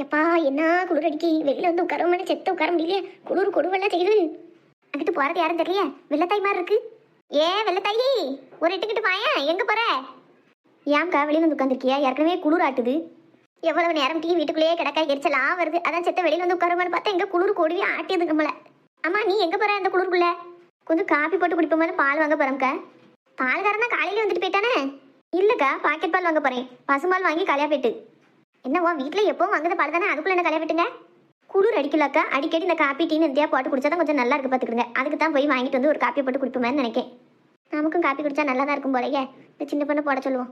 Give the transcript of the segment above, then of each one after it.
எப்பா என்ன குளிர் அடிக்கி? வெளில வந்து உட்கார மாதிரி செத்த உட்கார முடியலையே. குளிர் கொடுவெல்லாம் செய்யுது. அங்கிட்டு போறது யாரும் தெரியல வெள்ளத்தாய் மாதிரி இருக்கு. ஏ வெள்ளத்தாயி ஒரு இட்டுக்கிட்டு வாயேன். எங்க போற? ஏன்க்கா வெளியில வந்து உட்காந்துருக்கியா ஏற்கனவே குளிர் ஆட்டுது. எவ்வளவு நேரம் டீ வீட்டுக்குள்ளேயே கிடக்க எரிச்சலா வருது. அதான் செத்த வெளியில வந்து உட்காரமான்னு பார்த்தா எங்க குளிர் கொடுவி ஆட்டியது நம்மள. அம்மா நீ எங்க போற அந்த குளிருக்குள்ள? கொஞ்சம் காப்பி போட்டு குடிப்போம் பால் வாங்க போறோம்க்கா. பால்காரன் தான் காலையில வந்துட்டு போயிட்டானே. இல்லக்கா பாக்கெட் பால் வாங்க போறேன். பசும்பால் வாங்கி காலியா போயிட்டு. என்னவா வீட்டில் எப்பவும் வாங்குற பால் தானே? அதுக்குள்ளே என்ன கலைய விட்டுங்க? குளிர் அடிக்கலக்கா. அடிக்கடி இந்த காப்பி டீ இந்தியா போட்டு குடிச்சா தான் கொஞ்சம் நல்லா இருக்கு பார்த்துக்கிடுங்க அதுக்கு தான் போய் வாங்கிட்டு வந்து ஒரு காப்பி போட்டு குடிப்போமேன்னு நினைக்கேன். நமக்கும் காப்பி குடிச்சா நல்லா தான் இருக்கும் போலயே. இந்த சின்ன பொண்ணு போட சொல்லுவோம்.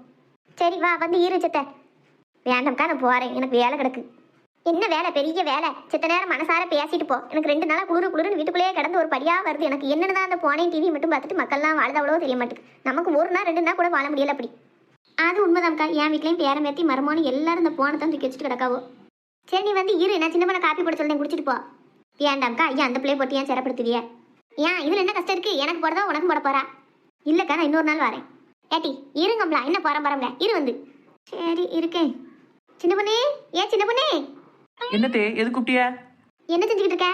சரி வா வந்து ஈரு சித்த. வேண்டாம்க்கா நான் போகிறேன் எனக்கு வேலை கிடக்கு. என்ன வேலை? பெரிய வேலை. சித்த நேரம் மனசார பேசிட்டு போ. எனக்கு ரெண்டு நாளாக குளிர் குளிர்னு வீட்டுக்குள்ளேயே கிடந்து ஒரு படியாக வருது. எனக்கு என்னென்னு தான் அந்த போனேன் டிவி மட்டும் பார்த்துட்டு மக்கள்லாம் வாழுது அவ்வளோ தெரிய மாட்டேங்குது நமக்கு ஒரு நாள் ரெண்டு நாள் கூட வாழ முடியல அப்படி. அது உண்மைதான்க்கா. என் வீட்லேயும் பேரம் பேத்தி மருமானு எல்லாரும் இந்த போனை தான் தூக்கி வச்சுட்டு கிடக்காவோ. சரி நீ வந்து இரு. நான் சின்ன பண்ண காப்பி போட சொல்றேன். குடிச்சிட்டு போ. ஏன்டாம்க்கா ஐயா அந்த பிள்ளைய போட்டு ஏன் சிறப்படுத்துவிய? ஏன்? இதுல என்ன கஷ்டம் இருக்கு? எனக்கு போடதா உனக்கும் போட போறா? இல்லக்கா நான் இன்னொரு நாள் வரேன். ஏட்டி இருங்கம்ல. என்ன போறேன் போறோம்ல இரு வந்து. சரி இருக்கேன். சின்ன பொண்ணே? ஏன் சின்ன பொண்ணே? என்னத்தே? எது கூப்பிட்டிய? என்ன செஞ்சுக்கிட்டு இருக்க?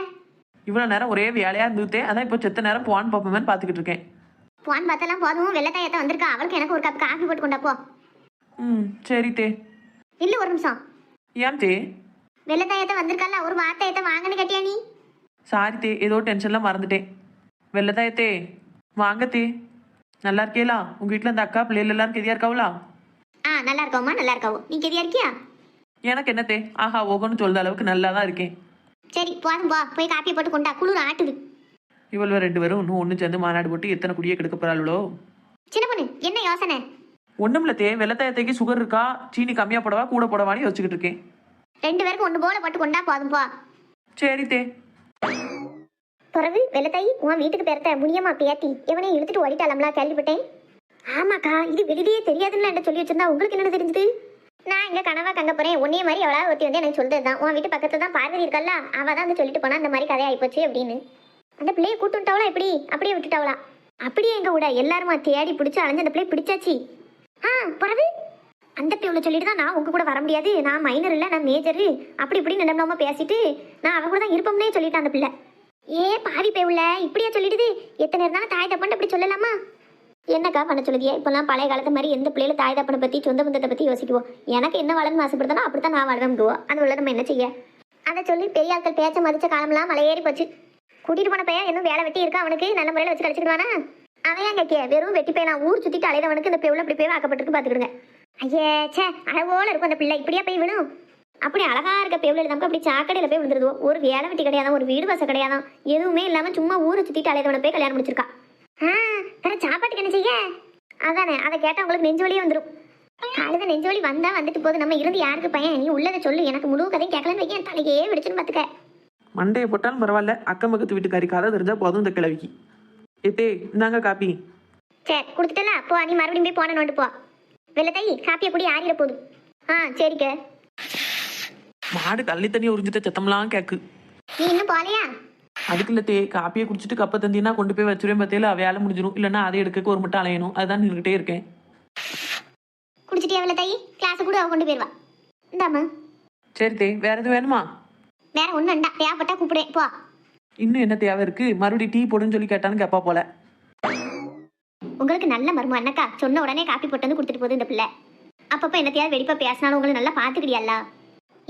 இவ்வளோ நேரம் ஒரே வேலையாக இருந்துட்டே. அதான் இப்போ செத்த நேரம் போன் பார்ப்போமேன்னு பார்த்துக்கிட்டு இருக்கேன். போன் பார்த்தெல்லாம் போதும். வெள்ளத்தாயத்தை வந்திருக்கா. அவளுக்கு எனக்கு ஒரு கப் காஃபி போட்டு கொண்டா போ. ம் சரி தே. இல்ல ஒரு நிமிஷம். ஏன் தே? வெள்ளத்தாயத்தை வந்திருக்கால ஒரு வார்த்தையத்தை வாங்கன்னு கேட்டியா நீ? சாரி தே ஏதோ டென்ஷன்லாம் மறந்துட்டேன். வெள்ளதாயத்தே வாங்க தே. நல்லா இருக்கேலா உங்கள் வீட்டில் இந்த அக்கா பிள்ளைகள் எல்லாரும் கெதியா இருக்காவளா ஆ நல்லா இருக்கோம்மா நல்லா இருக்காவோ. நீ கெதியா இருக்கியா? எனக்கு என்னத்தே ஆஹா ஓகோன்னு சொல்ற அளவுக்கு நல்லா தான் இருக்கேன். சரி போதும் போ. போய் காப்பி போட்டு கொண்டா. குளிர் ஆட்டுது. இவ்வளோ ரெண்டு பேரும் இன்னும் ஒன்று சேர்ந்து மாநாடு போட்டு எத்தனை குடியே கெடுக்க போகிறாளோ சின்ன பொண்ணு என்ன யோசனை? ஒன்றும் தே வெள்ளத்தாயத்தைக்கு சுகர் இருக்கா? சீனி கம்மியாக போடவா கூட போடவான்னு யோசிச்சுக்கிட்டு இருக்கேன். ரெண்டு பேருக்கும் ஒன்று போல போட்டு கொண்டா போதும் போ. சரி தே. பிறகு வெள்ளத்தாயி உன் வீட்டுக்கு பெருத்த முனியம்மா பேத்தி எவனையும் இழுத்துட்டு ஓடிட்டாளம்லா கேள்விப்பட்டேன். ஆமாக்கா இது வெளியிலேயே தெரியாதுன்னு என்ன சொல்லி வச்சிருந்தா உங்களுக்கு என்ன தெரிஞ்சது? நான் இங்க கனவா கங்க போறேன் உன்னே மாதிரி எவ்வளோ ஒருத்தி வந்து எனக்கு சொல்றது தான் உன் வீட்டு பக்கத்துல தான் பார்வதி இருக்கல்ல அவ தான் வந்து சொல்லிட்டு போனா இந்த மாதிரி கதை ஆயிப்போச்சு அப்படின்னு. அந்த பிள்ளையை கூட்டு விட்டாவளா எப்படி அப்படியே விட்டுட்டாவளா? அப்படியே எங்க விட எல்லாருமா தேடி பிடிச்சி அலைஞ்சு அந்த பிள்ளைய பிடிச்சாச்சு. ஆ பிறகு அந்த பிள்ளை சொல்லிட்டு தான் நான் உங்க கூட வர முடியாது. நான் மைனர் இல்லை நான் மேஜரு அப்படி இப்படி நிலம்லாம பேசிட்டு நான் அவ கூட தான் இருப்போம்னே சொல்லிட்டேன் அந்த பிள்ளை. ஏ பாவி பேவுல இப்படியா சொல்லிடுது? எத்தனை இருந்தாலும் தாய் தப்பன் அப்படி சொல்லலாமா? என்னக்கா பண்ண சொல்லுதியா? இப்பெல்லாம் பழைய காலத்து மாதிரி எந்த பிள்ளையில தாய் தப்பனை பத்தி சொந்த பந்தத்தை பத்தி யோசிக்குவோம் எனக்கு என்ன வளர்ந்து ஆசைப்படுத்தனோ அப்படித்தான் நான் வளர்ந்துவோம் அந்த உள்ள நம்ம என்ன செய்ய? அதை சொல்லி பெரிய ஆட்கள் பேச்ச மதிச்ச காலம்லாம் மலையேறி போச்சு. கூட்டிட்டு போன பையன் இன்னும் வேலை வெட்டி இருக்கா? அவனுக்கு நல்ல முறையில் வச்சு கழிச்சுக்கிடுவானா அவன் ஏன் வெறும் வெட்டி பையன்? ஊர் சுத்திட்டு அலையிறவனுக்கு இந்த பெவுல இப்படி போய் ஆக்கப்பட்டிருக்கு பாத்துக்கிடுங்க. ஐயே சே அழகோல இருக்கும் அந்த பிள்ளை. இப்படியா போய் விடும் அப்படி அழகா இருக்க பேவில் நமக்கு அப்படி சாக்கடையில போய் விழுந்துருவோம் ஒரு வேலை வெட்டி கிடையாதான் ஒரு வீடு வாசல் கிடையாதான். எதுவுமே இல்லாம சும்மா ஊரை சுத்திட்டு அலையிறவனை போய் கல்யாணம் முடிச்சிருக்கா. ஆ வேற சாப்பாட்டுக்கு என்ன செய்ய? அதானே அதை கேட்டா உங்களுக்கு நெஞ்சு வழியே வந்துடும் கழுத நெஞ்சு வலி வந்தா வந்துட்டு போகுது நம்ம இருந்து யாருக்கு பையன்? நீ உள்ளதை சொல்லு. எனக்கு முழு கதையும் கேட்கலன்னு வைக்க தலையே விடுச்சுன்னு பாத்துக்க. மண்டையை போட்டாலும் பரவாயில்ல. அக்கம் பக்கத்து வீட்டுக்காரி கதை தெரிஞ்சா போதும் இந்த கிழவிக்கு. ஏத்தே இந்தாங்க காப்பி. சரி கொடுத்துட்டல போ நீ மறுபடியும் போய் போன நோட்டு போ. வெள்ளத்தை காப்பியை குடி ஆறிட போகுது ஆ சரிக்க. மாடு கள்ளி தண்ணி உறிஞ்சிட்ட சத்தம்லாம் கேக்கு. நீ இன்னும் போலையா அதுக்கு இல்ல தே காப்பியை குடிச்சிட்டு கப்பை தந்தினா கொண்டு போய் வச்சுருவேன் பத்தியில வேலை முடிஞ்சிடும் இல்லைன்னா அதை எடுக்க ஒரு மட்டும் அலையணும். அதுதான் நின்றுகிட்டே இருக்கேன். குடிச்சிட்டியா வெள்ளத்தை கிளாஸ் கூட அவ கொண்டு போயிருவா. இந்தாம்மா. சரி தே வேற எதுவும் வேணுமா? வேற ஒன்றும் வேண்டாம். தேவைப்பட்டா கூப்பிடுறேன் போ. இன்னும் என்ன தேவை இருக்கு? மறுபடியும் டீ போடுன்னு சொல்லி கேட்டான்னு கேப்பா போல. உங்களுக்கு நல்ல மருமம். என்னக்கா? சொன்ன உடனே காப்பி போட்டு வந்து கொடுத்துட்டு போகுது இந்த பிள்ளை. அப்பப்போ என்னத்தையாவது வெடிப்பா பேசினாலும் உங்களை நல்லா பார்த்துக்கிடியல்ல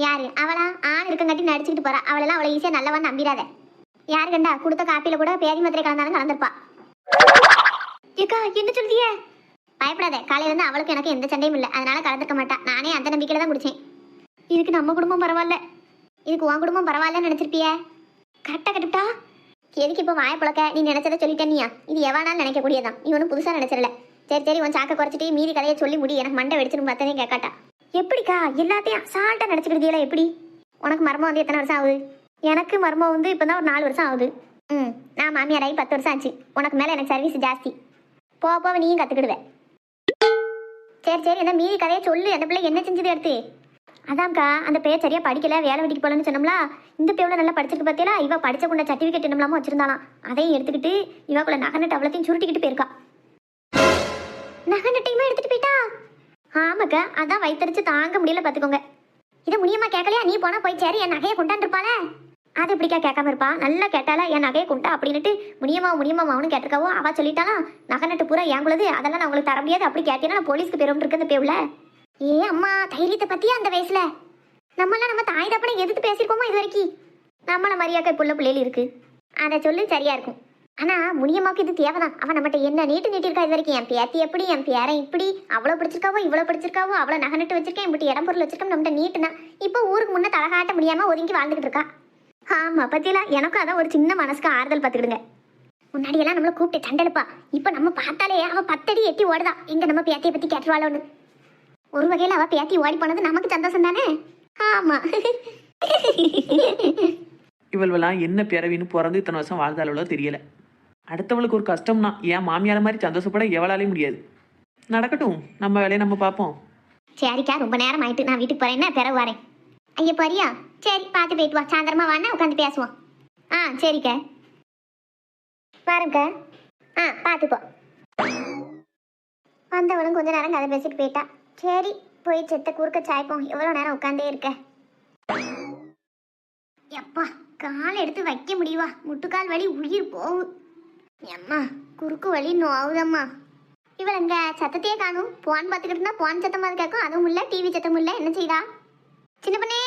யாரு? அவளா? ஆண் இருக்கங்காட்டி நடிச்சுக்கிட்டு போறா. அவளெல்லாம் அவளை ஈஸியாக நல்லவன் நம்பிடாத. யாரு கண்டா? கொடுத்த காப்பியில கூட பேதி மாத்திரை கலந்தாலும் கலந்துருப்பா. ஏக்கா என்ன சொல்றிய பயப்படாத. காலையில இருந்து அவளுக்கு எனக்கு எந்த சண்டையும் இல்லை. அதனால கலந்துக்க மாட்டா. நானே அந்த நம்பிக்கையில தான் குடிச்சேன். இதுக்கு நம்ம குடும்பம் பரவாயில்ல. இதுக்கு உன் குடும்பம் பரவாயில்லன்னு நினச்சிருப்பிய? கரெக்டாக கட்டுட்டா எதுக்கு இப்போ வாய புழக்க? நீ நினைச்சதை சொல்லிட்டேனியா இது எவனாலும் நினைக்கக்கூடியதான் நீ ஒன்றும் புதுசாக நினச்சிடல. சரி சரி உன் சாக்க குறைச்சிட்டு மீதி கதையை சொல்லி முடி. எனக்கு மண்டை வெடிச்சிடும் பார்த்தனே கேட்காட்டா எப்படிக்கா? எல்லாத்தையும் சால்ட்டாக நினச்சிக்கிறதீங்களா எப்படி? உனக்கு மர்மம் வந்து எத்தனை வருஷம் ஆகுது? எனக்கு மர்மம் வந்து இப்போ தான் ஒரு நாலு வருஷம் ஆகுது. ம் நான் மாமியாராகி பத்து வருஷம் ஆச்சு. உனக்கு மேலே எனக்கு சர்வீஸ் ஜாஸ்தி. போக போக நீயும் கற்றுக்கிடுவேன் சரி சரி என்ன மீதி கதையை சொல்லு. அந்த பிள்ளை என்ன செஞ்சது எடுத்து அதான்க்கா அந்த பேர் சரியா படிக்கல வேலை வெட்டிக்கு போகலன்னு சொன்னோம்ல இந்த பேவுல நல்லா படிச்சிருக்கு பார்த்தீங்களா இவ படிச்ச கொண்ட சர்டிஃபிகேட் என்னமோ வச்சிருந்தாலாம் அதையும் எடுத்துக்கிட்டு இவாக்குள்ள நகை அவ்வளோத்தையும் சுருட்டிக்கிட்டு போயிருக்கா. நகை நட்டையுமே எடுத்துட்டு போயிட்டா? ஆமாக்கா அதான் வயிற்றுச்சு தாங்க முடியல பார்த்துக்கோங்க இதை முனியமா கேட்கலையா? நீ போனா போய் சரி என் நகையை கொண்டாந்துருப்பாளே அது இப்படிக்கா கேட்காம இருப்பா? நல்லா கேட்டால என் நகையை கொண்டா அப்படின்னுட்டு முனியமா முனியமா அவனு கேட்டிருக்காவோ? அவ சொல்லிட்டாலாம் நகை நட்டு பூரா ஏங்குள்ளது அதெல்லாம் நான் உங்களுக்கு தர முடியாது அப்படி கேட்டீங்கன்னா நான் போலீஸ்க்கு பெரும் இருக்கு அந்த பேவுல. ஏ அம்மா தைரியத்தை பத்தியா அந்த வயசுல? நம்மளாம் நம்ம தாய் தப்பனை எதிர்த்து பேசியிருக்கோமா இது வரைக்கும்? நம்மள மரியாதை புள்ள பிள்ளைகள் இருக்கு. அதை சொல்லி சரியா இருக்கும். ஆனா முனியம்மாவுக்கு இது தேவைதான். அவன் நம்மகிட்ட என்ன நீட்டு நீட்டிருக்கா இது வரைக்கும்? என் பேத்தி எப்படி என் பேரன் இப்படி? அவ்வளோ பிடிச்சிருக்காவோ இவ்வளோ பிடிச்சிருக்காவோ? அவ்வளோ நகை நட்டு வச்சிருக்கேன் இப்படி இடம் பொருள் வச்சிருக்கோம் நம்மகிட்ட நீட்டுனா. இப்போ ஊருக்கு முன்ன தலகாட்ட முடியாம ஒதுங்கி வாழ்ந்துகிட்டு இருக்கா. ஆமா பத்தியில எனக்கும் அதான் ஒரு சின்ன மனசுக்கு ஆறுதல் பார்த்துக்கிடுங்க முன்னாடியெல்லாம் நம்மளை நம்மள கூப்பிட்டு சண்டெடுப்பா இப்போ நம்ம பார்த்தாலே அவன் பத்தடி எட்டி ஓடுதா. எங்க நம்ம பேத்தியை பத்தி கேட்டுருவாளோன்னு. ஒரு வகையில அவ பேத்தி ஓடி போனது நமக்கு சந்தோஷம் தானே ஆமா. இவள்வெல்லாம் என்ன பிறவின்னு பிறந்து இத்தனை வருஷம் வாழ்ந்தாலோ தெரியல. அடுத்தவளுக்கு ஒரு கஷ்டம்னா ஏன் மாமியார மாதிரி சந்தோஷப்பட எவளாலே முடியாது. நடக்கட்டும் நம்ம வேலையை நம்ம பார்ப்போம். சரிக்கா ரொம்ப நேரம் ஆயிட்டு. நான் வீட்டுக்கு போறேன்னா பிறகு வரேன். ஐயா போறியா? சரி பார்த்து போயிட்டு வா. சாயந்தரமா வானா உட்காந்து பேசுவோம். ஆ சரிக்கா. வரேன்க்கா. ஆ பார்த்துப்போ வந்தவளும் கொஞ்ச நேரம் கதை பேசிட்டு போயிட்டா. சரி போய் செத்த குறுக்க சாய்ப்போம். எவ்வளோ நேரம் உட்காந்தே இருக்க? எப்பா கால் எடுத்து வைக்க முடியுவா முட்டுக்கால் வலி உயிர் போகும் எம்மா குறுக்கு வலி நோவுதம்மா இவளங்க சத்தத்தையே காணும். போன் பார்த்துக்கிட்டு இருந்தா போன் மாதிரி கேட்கும். அதுவும் இல்லை டிவி சத்தமும் இல்லை. என்ன செய்தா? சின்ன பொண்ணே!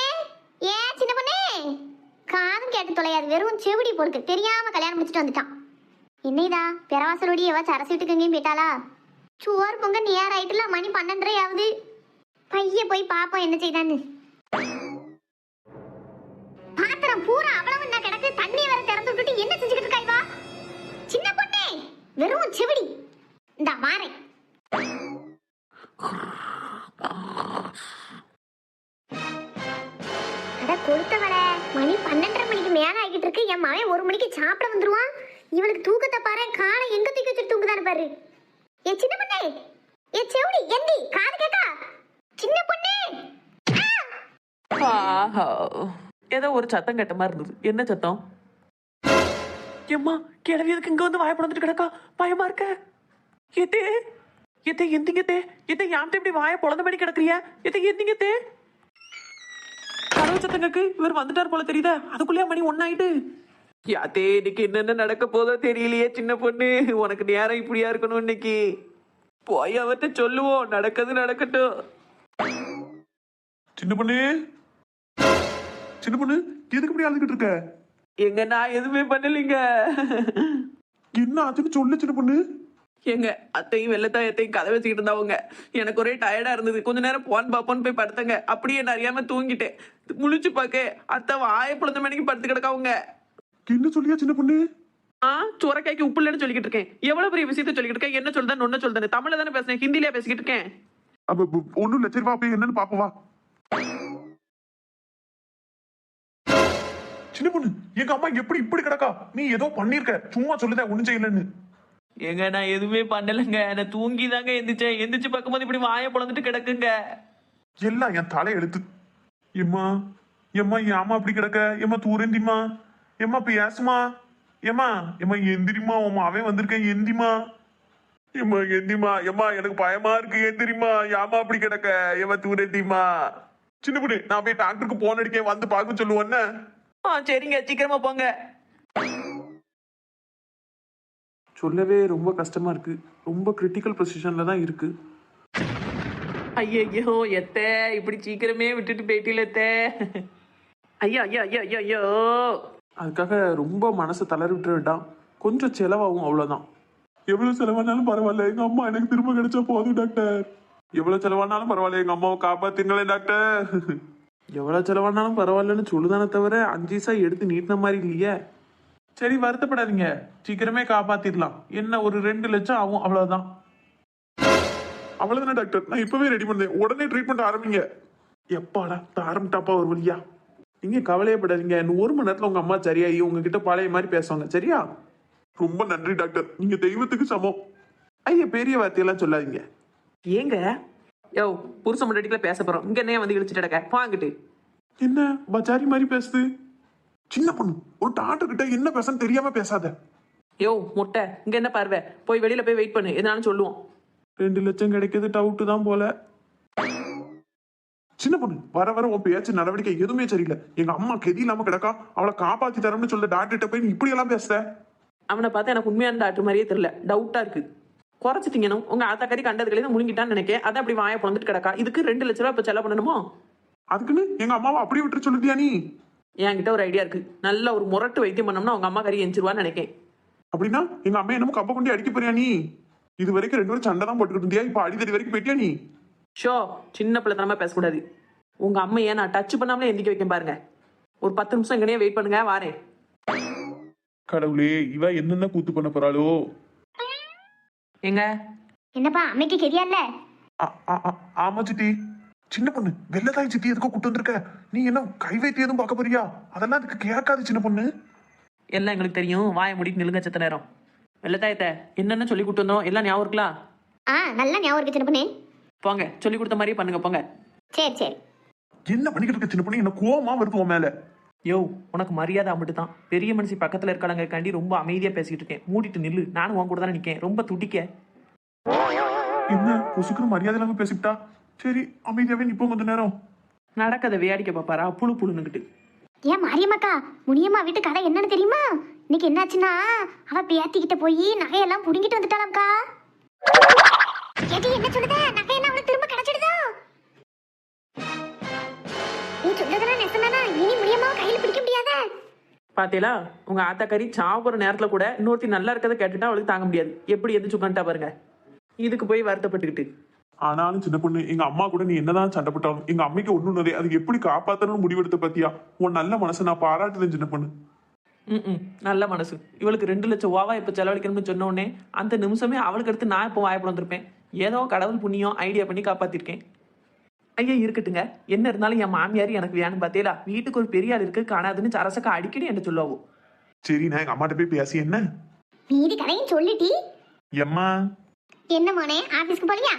ஏ சின்ன பொண்ணே! காதும் கேட்டு தொலையாது. வெறும் செவிடி போலுக்கு தெரியாம கல்யாணம் முடிச்சுட்டு வந்துட்டான். என்னைதா பிறவாசலோடி எவா சரசு வீட்டுக்கு எங்கேயும் போயிட்டாளா? சோறு பொங்க நேரம் ஆயிட்டுல மணி பன்னெண்டரை ஆகுது பைய போய் பாப்போம் என்ன செய்தான்னு. பாத்திரம் பூரா அவ்வளவு என்ன கிடக்கு? தண்ணி வர திறந்து விட்டுட்டு என்ன செஞ்சுக்கிட்டு இருக்காய்வா சின்ன பொண்ணே வெறும் செவிடி இந்த வாரேன் அட கொடுத்தவள மணி பன்னெண்டரை மணிக்கு மேல ஆகிட்டு இருக்கு. என் மகன் ஒரு மணிக்கு சாப்பிட வந்துருவான். இவளுக்கு தூக்கத்தை பாரு காலை எங்க தூக்கி வச்சுட்டு தூங்குதான்னு பாரு. ஏ சின்ன பொண்ணே! ஏ செவுடி எந்தி காது கேக்கா? சின்ன பொண்ணே! ஆஹா. ஏதோ ஒரு சத்தம் கேட்ட மாதிரி இருந்தது. என்ன சத்தம்? எம்மா கிளவி எதுக்கு இங்க வந்து வாய பிளந்துட்டு கிடக்கா? பயமா இருக்க? எத்தே? எத்தே எந்திங்கத்தே எத்தே யாம்ட்ட இப்படி வாய பொழந்த மாதிரி கிடக்குறியா? எத்தே எந்திங்கத்தே கடவுள் சத்தங்களுக்கு இவர் வந்துட்டார் போல தெரியுதா. அதுக்குள்ளேயே மணி ஒன்னாயிட்டு. யாத்தே இன்னைக்கு என்னென்ன நடக்க போதோ தெரியலையே சின்ன பொண்ணு. உனக்கு நேரம் இப்படியா இருக்கணும் இன்னைக்கு? போய் அவர்கிட்ட சொல்லுவோம். நடக்கிறது நடக்கட்டும். சின்ன பொண்ணு. சின்ன பொண்ணு எதுக்கு இப்படி அழுதுகிட்டு இருக்க? எங்க நான் எதுவுமே பண்ணலைங்க. என்ன ஆச்சுன்னு சொல்லு சின்ன பொண்ணு. எங்க அத்தையும் வெள்ளத்தாயத்தையும் கதை வச்சுக்கிட்டு இருந்தவங்க. எனக்கு ஒரே டயர்டா இருந்தது. கொஞ்ச நேரம் போன் பாப்போன்னு போய் படுத்தங்க. அப்படியே நான் அறியாம தூங்கிட்டேன். முழிச்சு பார்க்க அத்தை வாய பொழுத மணிக்கு படுத்து கிடக்கவங்க. என்ன சொல்லியா சின்ன பொண்ணு? ஆ சுரக்காய்க்கு உப்பு இல்லைன்னு சொல்லிக்கிட்டு இருக்கேன். எவ்வளவு பெரிய விஷயத்த சொல்லிக்கிட்டு இருக்கேன்? என்ன சொல்றேன் ஒன்னு சொல்றேன் தமிழ்ல தானே பேசுறேன் ஹிந்திலேயே பேசிக்கிட்டு இருக்கேன்? அப்ப ஒண்ணும் இல்ல. சரி வா போய் என்னன்னு பாப்போம் வா. சின்ன பொண்ணு எங்க அம்மா எப்படி இப்படி கிடக்கா? நீ ஏதோ பண்ணிருக்க சும்மா சொல்லுத ஒண்ணும் செய்யலன்னு. ஏங்க நான் எதுவுமே பண்ணலைங்க. நான் தூங்கி தாங்க எந்திரிச்சேன் எந்திரிச்சு பார்க்கும்போது இப்படி வாய பொழந்துட்டு கிடக்குங்க. எல்லாம் என் தலை எழுத்து எம்மா எம்மா என் அம்மா அப்படி கிடக்க? எம்மா தூரந்திமா எம்மா பேசுமா எம்மா எம்மா எந்திரிமா உன் அவன் வந்திருக்கேன் எந்திமா எம்மா எந்திமா எம்மா எனக்கு பயமா இருக்கு எந்திரிமா ஏமா அப்படி கிடக்க? எம்மா தூரந்திமா சின்ன பொண்ணு நான் போய் டாக்டருக்கு போன் அடிக்கேன் வந்து பார்க்க சொல்லுவேன்னு ஆ சரிங்க சீக்கிரமா போங்க. சொல்லவே ரொம்ப கஷ்டமா இருக்கு. ரொம்ப கிரிட்டிக்கல் பொசிஷன்ல தான் இருக்கு. ஐயோ எத்தே இப்படி சீக்கிரமே விட்டுட்டு போயிட்டீல எத்தே. ஐயா ஐயா ஐயா ஐயா ஐயோ. அதுக்காக ரொம்ப மனசை தளர விட்டுற வேண்டாம் கொஞ்சம் செலவாகும் அவ்வளவுதான். எவ்வளவு செலவானாலும் பரவாயில்ல. எங்க அம்மா எனக்கு திரும்ப கிடைச்சா போதும் டாக்டர். எவ்வளவு செலவானாலும் பரவாயில்ல. எங்க அம்மாவை காப்பாத்துங்களே டாக்டர். எவ்வளவு செலவானாலும் பரவாயில்லன்னு சொல்லுதானே தவிர அஞ்சு எடுத்து நீட்டின மாதிரி இல்லையே. சரி வருத்தப்படாதீங்க. சீக்கிரமே காப்பாத்திடலாம் என்ன ஒரு ரெண்டு லட்சம் ஆகும் அவ்வளவுதான். அவ்வளவுதானே டாக்டர்? நான் இப்பவே ரெடி பண்ணேன். உடனே ட்ரீட்மெண்ட் ஆரம்பிங்க. எப்பாடா ஆரம்பிட்டாப்பா ஒரு வழியா? நீங்க கவலையப்படாதீங்க. இன்னும் ஒரு மணி நேரத்துல உங்க அம்மா சரியாயி உங்ககிட்ட பழைய மாதிரி பேசுவாங்க. சரியா? ரொம்ப நன்றி டாக்டர். நீங்க தெய்வத்துக்கு சமம். ஐயா பெரிய வார்த்தையெல்லாம் சொல்லாதீங்க. ஏங்க? யோ புருஷ முன்னாடிக்குள்ள பேச போறோம். இங்க என்ன வந்து இழுச்சுட்டு கிடக்க? வாங்கிட்டு என்ன? பச்சாரி மாதிரி பேசுது. சின்ன பொண்ணு. ஒரு டாக்டர் கிட்ட என்ன பேசன்னு தெரியாம பேசாத. யோ முட்டை. இங்க என்ன பார்வை? போய் வெளியில போய் வெயிட் பண்ணு. எதுனாலும் சொல்லுவோம். ரெண்டு லட்சம் கிடைக்கிறது டவுட்டு தான் போல. சின்ன பொண்ணு வர வர உன் பேச்சு நடவடிக்கை எதுவுமே சரியில்லை. எங்க அம்மா கெதி இல்லாம கிடக்கா அவளை காப்பாத்தி தரேன்னு சொல்ல டாக்டர்கிட்ட போய் இப்படி எல்லாம் பேசுற? அவனை பார்த்தா எனக்கு உண்மையான டாக்டர் மாதிரியே தெரியல. டவுட்டா இருக்கு. குறைச்சிட்டீங்கணும் உங்க ஆத்தாக்கறி கண்டதுலேயே முழுங்கிட்டான்னு நினைக்கேன். அதை அப்படி வாயை பிறந்துட்டு கிடக்கா. இதுக்கு ரெண்டு லட்ச ரூபா இப்போ செலவு பண்ணணுமோ? அதுக்குன்னு எங்க அம்மாவை அப்படியே விட்டு சொல்லுதியா நீ? என்கிட்ட ஒரு ஐடியா இருக்கு. நல்ல ஒரு முரட்டு வைத்தியம் பண்ணோம்னா உங்க அம்மா கறி எஞ்சிருவான்னு நினைக்கேன். அப்படின்னா எங்க அம்மா என்னமோ கப்ப கொண்டு அடிக்க போறியா நீ? இது வரைக்கும் ரெண்டு பேரும் சண்டை தான் போட்டுக்கிட்டு இருந்தியா? இப்ப அடித்தடி வரைக்கும் போயிட்டியா நீ? ஷோ சின்ன பிள்ளைத்தனமா பேசக்கூடாது. உங்க அம்மையை நான் டச் பண்ணாமலே எந்திக்க வைக்க பாருங்க. ஒரு பத்து நிமிஷம் இங்கனே வெயிட் பண்ணுங்க வாரேன். கடவுளே இவ என்னென்ன கூத்து பண்ண போறாளோ? எங்க என்னப்பா அம்மைக்கு ஆ- ஆமா சித்தி. சின்ன பொண்ணு வெள்ளதாய் சித்தி எதுக்கோ கூட்டு வந்திருக்க? நீ என்ன கை வைத்தியம் எதுவும் பார்க்க போறியா? அதெல்லாம் அதுக்கு கேட்காது சின்ன பொண்ணு. எல்லாம் எங்களுக்கு தெரியும். வாயை முடிட்டு நிலுங்க செத்த நேரம். வெள்ளத்தாயத்தை என்னென்ன சொல்லி கொடுத்து வந்தோம்? எல்லாம் ஞாபகம் இருக்கலாம் ஆ நல்லா ஞாபகம் இருக்கு சின்ன பொண்ணு. போங்க சொல்லி கொடுத்த மாதிரியே பண்ணுங்க போங்க. சரி சரி. என்ன பண்ணிக்கிட்டு இருக்க சின்ன பொண்ணு? என்ன கோவமா வருது உன் மேல? யோ உனக்கு மரியாதை அம்பிட்டு தான் பெரிய மனுஷி பக்கத்தில் இருக்காங்க காண்டி ரொம்ப அமைதியாக பேசிக்கிட்டு இருக்கேன். மூடிட்டு நில்லு நானும் உன் கூட தானே நிற்கேன் ரொம்ப துடிக்க. என்ன பொசுக்குன்னு மரியாதை இல்லாம பேசிக்கிட்டா? சரி அமைதியாவே நிப்போம் கொஞ்ச நேரம். நடக்கதை வேடிக்கை பார்ப்பாரா? புழு புழுன்னுக்கிட்டு ஏன் மாரியம்மாக்கா முனியம்மா வீட்டு கதை என்னன்னு தெரியுமா? இன்னைக்கு என்னாச்சுன்னா அவ பேத்திக்கிட்ட போய் நகையெல்லாம் புடுங்கிட்டு வந்துட்டாளாம்க்கா. எது என்ன சொல்லுத? நகையெல்லாம் பாத்தீங்களா உங்க ஆத்தாக்கறி சாப்பிட்ற நேரத்துல கூட இன்னொருத்தி நல்லா இருக்கதை கேட்டுட்டா அவளுக்கு தாங்க முடியாது. எப்படி எந்திரிச்சு உட்காந்துட்டா பாருங்க. இதுக்கு போய் வருத்தப்பட்டுக்கிட்டு. ஆனாலும் சின்ன பொண்ணு எங்க அம்மா கூட நீ என்னதான் சண்டை போட்டாலும் எங்க அம்மைக்கு ஒண்ணுனதே அது எப்படி காப்பாத்தணும்னு முடிவெடுத்த பத்தியா? உன் நல்ல மனசை நான் பாராட்டுதேன் சின்ன பொண்ணு. ம் நல்ல மனசு. இவளுக்கு ரெண்டு லட்சம் ரூபாவா இப்போ செலவழிக்கணும்னு சொன்ன உடனே அந்த நிமிஷமே அவளுக்கு அடுத்து நான் இப்போ வாய்ப்பு வந்திருப்பேன் ஏதோ கடவுள் புண்ணியம் ஐடியா பண்ணி காப்பாத்திருக்கேன். ஐயா இருக்கட்டுங்க. என்ன இருந்தாலும் என் மாமியார் எனக்கு வேணும் பார்த்தேலா வீட்டுக்கு ஒரு பெரிய ஆள் இருக்கு காணாதுன்னு சரசக்கா அடிக்கடி என்ன சொல்லுவாவோ. சரி நான் எங்க அம்மாட்ட போய் பேசி என்ன? மீதி கதையும் சொல்லிட்டி எம்மா? என்ன மோனே ஆபீஸ்க்கு போலியா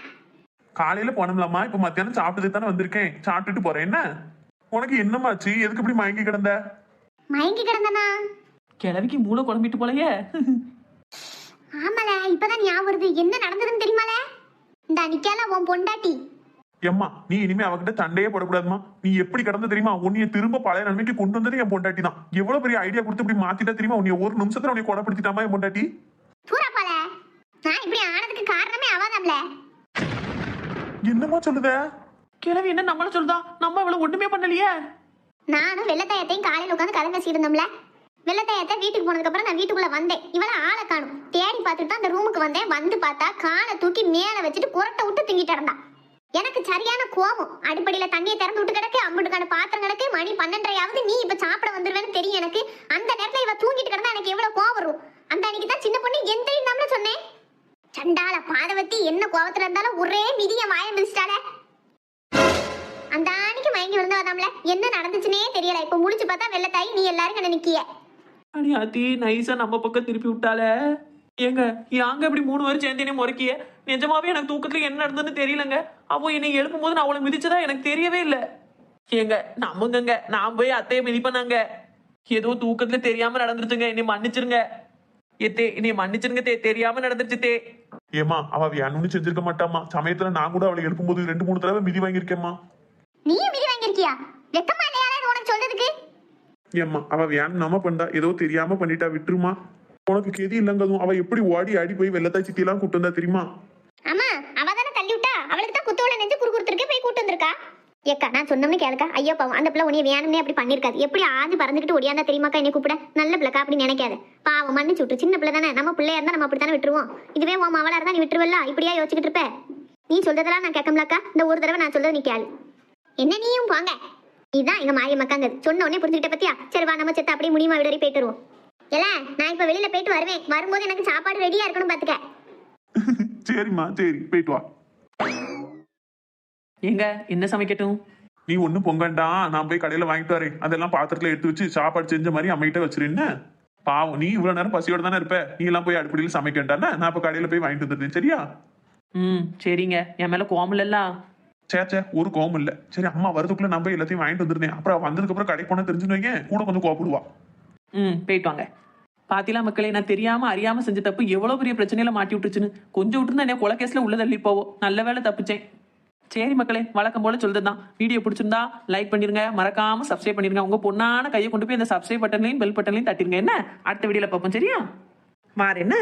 காலையில போனோம்லம்மா இப்ப மத்தியானம் சாப்பிட்டது தானே வந்திருக்கேன். சாப்பிட்டுட்டு போறேன் என்ன? உனக்கு என்னமாச்சு எதுக்கு இப்படி மயங்கி கிடந்த? மயங்கி கிடந்தனா? கிழவிக்கு மூளை குழம்பிட்டு போலயே. ஆமால இப்பதான் ஞாபகம் வருது. என்ன நடந்ததுன்னு தெரியுமால? இந்த நிக்கால உன் பொண்டாட்டி. எம்மா நீ இனிமே அவகிட்ட சண்டையே போடக்கூடாதுமா. நீ எப்படி கிடந்த தெரியுமா? உன்னைய திரும்ப பழைய நன்மைக்கு கொண்டு வந்தது என் பொண்டாட்டி தான். எவ்வளவு பெரிய ஐடியா கொடுத்து இப்படி மாத்திட்டா தெரியுமா? உன்னைய ஒரு நிமிஷத்துல உன்னை கொடப்படுத்திட்டாமா என் பொண்டாட்டி? நான் இப்படி ஆனதுக்கு காரணமே அவதாம்ல என்னம்மா சொல்லுத? கிழவி என்ன நம்மள சொல்லுதா? நம்ம இவ்வளவு ஒண்ணுமே பண்ணலையே. நானும் வெள்ளத்தாயத்தையும் காலையில உட்காந்து கதை பேசிட்டு இருந்தோம்ல வெள்ளத்தாயத்தை வீட்டுக்கு போனதுக்கு அப்புறம் நான் வீட்டுக்குள்ள வந்தேன். இவள ஆளை காணும். தேடி பார்த்துட்டு தான் அந்த ரூமுக்கு வந்தேன். வந்து பார்த்தா காலை தூக்கி மேல வச்சுட்டு புரட்ட விட்டு திங்கிட்டு இருந்தா எனக்கு சரியான கோபம். அடுப்படியில தண்ணியை திறந்து விட்டு கிடக்கு அம்புட்டுக்கான பாத்திரம் கிடக்கு மணி பன்னெண்டரையாவது நீ இப்ப சாப்பிட வந்துருவேன்னு தெரியும் எனக்கு. அந்த நேரத்துல இவ தூங்கிட்டு கிடந்தா எனக்கு எவ்வளவு கோவம் வரும். அந்த அன்னைக்கு தான் சின்ன பொண்ணு எந்திரிந்தாம்னு சொன்னேன். சண்டால பாதவத்தி என்ன கோவத்துல இருந்தாலும் ஒரே மிதிய வாய மிதிச்சிட்டாலே அந்த அன்னைக்கு மயங்கி விழுந்தவதாம்ல என்ன நடந்துச்சுனே தெரியல. இப்ப முடிச்சு பார்த்தா வெள்ளத்தாய் நீ எல்லாரும் கண்ண நிக்கிய. அடி நைஸா நம்ம பக்கம் திருப்பி விட்டாலே ஏங்க யாங்க இப்படி மூணு பேரும் சேர்ந்தேனே முறைக்கிய? நிஜமாவே எனக்கு தூக்கத்துல என்ன நடந்ததுன்னு தெரியலங்க. அவ என்னை எழுப்பும் போது நான் அவளை மிதிச்சதா எனக்கு தெரியவே இல்லை. ஏங்க நம்புங்கங்க. நான் போய் அத்தையை மிதிப்பேனாங்க. ஏதோ தூக்கத்துல தெரியாம நடந்துருச்சுங்க. என்னை மன்னிச்சிருங்க. ஏத்தே என்னை மன்னிச்சிருங்க தே தெரியாம நடந்துருச்சு தே. ஏமா அவ வேணும்னு செஞ்சிருக்க மாட்டாமா சமயத்துல நான் கூட அவளை எழுப்பும்போது ரெண்டு மூணு தடவை மிதி வாங்கியிருக்கேம்மா. நீயும் மிதி வாங்கியிருக்கியா? வெக்கமா இல்லையால இது உனக்கு சொல்றதுக்கு? ஏம்மா அவ வேணும்னாம பண்ணா ஏதோ தெரியாம பண்ணிட்டா விட்டுருமா? உனக்கு கெதி இல்லைங்கதும் அவ எப்படி ஓடி ஆடி போய் வெள்ளத்தா சித்தி எல்லாம் கூட்டு வந்தா தெரியுமா? ஆமா அவ தானே தள்ளி விட்டா அவளுக்கு தான் குத்தோட நெஞ்சு குறுகுறுத்திருக்கே போய் கூட்டு வந்திருக்கா. ஏக்கா நான் சொன்னோம்னு கேளுக்கா. ஐயோ பாவம் அந்த பிள்ளை உனிய வேணும்னே அப்படி பண்ணிருக்காது எப்படி ஆஞ்சு பறந்துக்கிட்டு ஒடியாந்தா தெரியுமாக்கா என்னை கூப்பிட? நல்ல பிள்ளைக்கா அப்படி நினைக்காது. பாவம் மன்னிச்சு விட்டு சின்ன பிள்ளை தானே. நம்ம பிள்ளையா இருந்தா நம்ம அப்படி தானே விட்டுருவோம். இதுவே உன் மவளா இருந்தா நீ விட்டுருவல்ல? இப்படியா யோசிச்சுட்டு இருப்ப? நீ சொல்றதெல்லாம் நான் கேட்கலாக்கா இந்த ஒரு தடவை நான் சொல்றது நீ கேளு. என்ன நீயும் போங்க. இதுதான் எங்க மாரிய சொன்ன உடனே புரிஞ்சுக்கிட்ட பத்தியா? சரி வா நம்ம செத்த அப்படியே முடியுமா? விடறி போயிட்டு வருவோம். இல்ல நான் இப்ப வெளியில போயிட்டு வருவேன். வரும்போது எனக்கு சாப்பாடு ரெடியா இருக்கணும் பாத்துக்க. சரிம்மா சரி போயிட்டு வா. ஏங்க என்ன சமைக்கட்டும்? நீ ஒண்ணும் பொங்கண்டா? நான் போய் கடையில வாங்கிட்டு வரேன். அதெல்லாம் பாத்திரத்துல எடுத்து வச்சு சாப்பாடு செஞ்ச மாதிரி அம்மிட்ட வச்சிரு என்ன? பாவம் நீ இவ்வளவு நேரம் பசியோட தானே இருப்ப? நீ எல்லாம் போய் அடுப்படியில் சமைக்க வேண்டாம்னா நான் இப்ப கடையில போய் வாங்கிட்டு வந்துருந்தேன் சரியா? ம் சரிங்க. என் மேல கோமலெல்லாம் சே சே ஒரு கோவம் இல்ல. சரி அம்மா வரதுக்குள்ள நான் போய் எல்லாத்தையும் வாங்கிட்டு வந்துருந்தேன் அப்புறம் அவ வந்ததுக்கு அப்புறம் கடைக்கு போனா தெரிஞ்சுன்னு வைங்க. கூட கொஞ்சம் கோவப்படுவா. ம் போயிட்டு வாங்க. பாத்திலா மக்களே நான் தெரியாம அறியாம செஞ்ச தப்பு எவ்வளவு பெரிய பிரச்சனையில மாட்டி விட்டுருச்சுன்னு கொஞ்சம் விட்டுருந்தா என்ன கொலை கேஸ்ல உள்ள தள்ளி போவோம். நல்ல வேலை தப்பிச்சேன். சரி மக்களே வழக்கம் போல சொல்றதுதான். வீடியோ பிடிச்சிருந்தா லைக் பண்ணிருங்க. மறக்காம சப்ஸ்கிரைப் பண்ணிருங்க. உங்க பொண்ணான கையை கொண்டு போய் இந்த சப்ஸ்கிரைப் பட்டன்லையும் பெல் பட்டன்லையும் தட்டிருங்க. என்ன? அடுத்த வீடியோல பார்ப்போம். சரியா? மாறு என்ன?